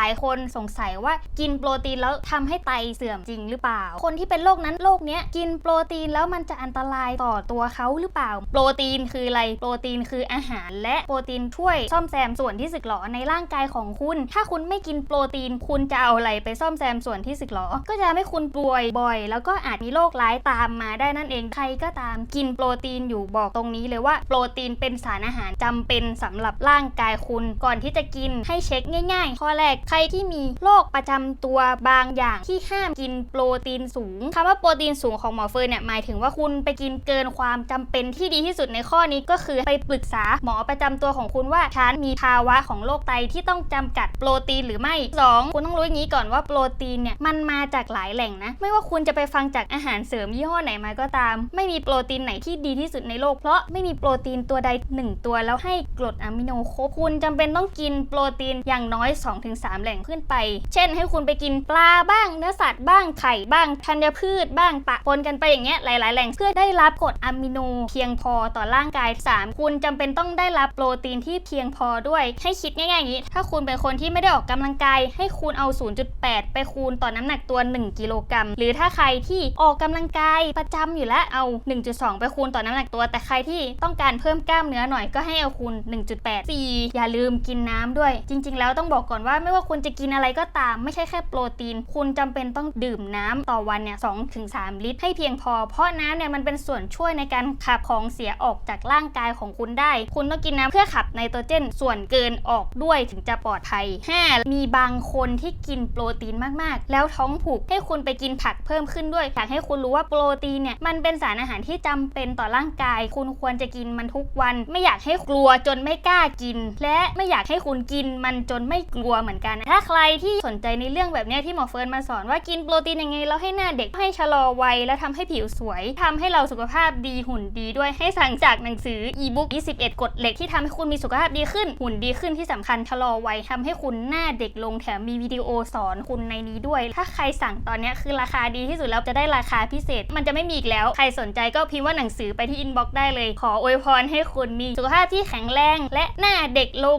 ลายคนสงสัยว่ากินโปรตีนแล้วทำให้ไตเสื่อมจริงหรือเปล่า คนที่เป็นโรคนั้นโรคเนี้ยกินโปรตีนแล้วมันจะอันตรายต่อตัวเขาหรือเปล่า โปรตีนคืออะไรโปรตีนคืออาหาร และโปรตีนช่วยซ่อมแซมส่วนที่สึกหรอในร่างกายของคุณ ถ้าคุณไม่กินโปรตีน คุณจะเอาอะไรไปซ่อมแซมส่วนที่สึกหรอ ก็จะทำให้คุณป่วยบ่อย แล้วก็อาจมีโรคร้ายตามมาได้นั่นเองใครก็ตามกินโปรตีนอยู่บอกตรงนี้เลยว่าโปรตีนเป็นสารอาหารจำเป็นสำหรับร่างกายคุณ ก่อนที่จะกินให้เช็คง่าย ๆ ข้อแรกใครที่มีโรคประจำตัวบางอย่างที่ห้ามกินโปรตีนสูงคำว่าโปรตีนสูงของหมอเฟิร์นเนี่ยหมายถึงว่าคุณไปกินเกินความจำเป็นที่ดีที่สุดในข้อนี้ก็คือไปปรึกษาหมอประจำตัวของคุณว่าฉันมีภาวะของโรคไตที่ต้องจำกัดโปรตีนหรือไม่ 2. คุณต้องรู้อย่างนี้ก่อนว่าโปรตีนเนี่ยมันมาจากหลายแหล่งนะ ไม่ว่าคุณจะไปฟังจากอาหารเสริมยี่ห้อไหนมาก็ตาม ไม่มีโปรตีนไหนที่ดีที่สุดในโลกเพราะไม่มีโปรตีนตัวใดหนึ่งตัวแล้วให้กรดอะมิโนครบคุณจำเป็นต้องกินโปรตีนอย่างน้อย 2-3แหล่งขึ้นไป เช่น ให้คุณไปกินปลาบ้าง เนื้อสัตว์บ้างไข่บ้างธัญพืชบ้างปะปนกันไปอย่างเงี้ยหลาย ๆ แหล่งเพื่อได้รับกรดอะมิโนเพียงพอต่อร่างกาย 3 คุณจำเป็นต้องได้รับโปรตีนที่เพียงพอด้วยให้คิดง่ายๆอย่างนี้ ถ้าคุณเป็นคนที่ไม่ได้ออกกำลังกายให้คูณเอา 0.8 ไปคูณต่อน้ำหนักตัว 1 กิโลกรัมหรือถ้าใครที่ออกกำลังกายประจำอยู่แล้วเอา 1.2 ไปคูณต่อน้ำหนักตัว แต่ใครที่ต้องการเพิ่มกล้ามเนื้อหน่อยก็ให้เอาคูณ 1.8 4 อย่าลืมกินน้ำด้วย จริง ๆ แล้วต้องบอกก่อนว่าไม่ว่าคุณจะกินอะไรก็ตามไม่ใช่แค่โปรตีน คุณจำเป็นต้องดื่มน้ำต่อวันเนี่ย2-3ลิตรให้เพียงพอ เพราะน้ำเนี่ยมันเป็นส่วนช่วยในการขับของเสียออกจากร่างกายของคุณได้ คุณต้องกินน้ำเพื่อขับไนโตรเจนส่วนเกินออกด้วยถึงจะปลอดภัย 5. มีบางคนที่กินโปรตีนมากๆ แล้วท้องผูกให้คุณไปกินผักเพิ่มขึ้นด้วยอยากให้คุณรู้ว่าโปรตีนเนี่ยมันเป็นสารอาหารที่จำเป็นต่อร่างกาย คุณควรจะกินมันทุกวัน ไม่อยากให้กลัวจนไม่กล้ากิน และไม่อยากให้คุณกินมันจนไม่กลัวเหมือนกันถ้าใครที่สนใจในเรื่องแบบนี้ที่หมอเฟิร์นมาสอนว่ากินโปรตีนยังไงแล้วให้หน้าเด็กให้ชะลอวัยและทำให้ผิวสวยทำให้เราสุขภาพดีหุ่นดีด้วยให้สั่งจากหนังสืออีบุ๊ก21กฎเหล็กที่ทำให้คุณมีสุขภาพดีขึ้น หุ่นดีขึ้นที่สำคัญชะลอวัยทำให้คุณหน้าเด็กลงแถมมีวิดีโอสอนคุณในนี้ด้วย ถ้าใครสั่งตอนนี้คือราคาดีที่สุดแล้วจะได้ราคาพิเศษ มันจะไม่มีอีกแล้ว ใครสนใจก็พิมพ์ว่าหนังสือไปที่อินบ็อกซ์ได้เลย ขออวยพรให้คุณมีสุขภาพที่แข็งแรง และหน้าเด็กลง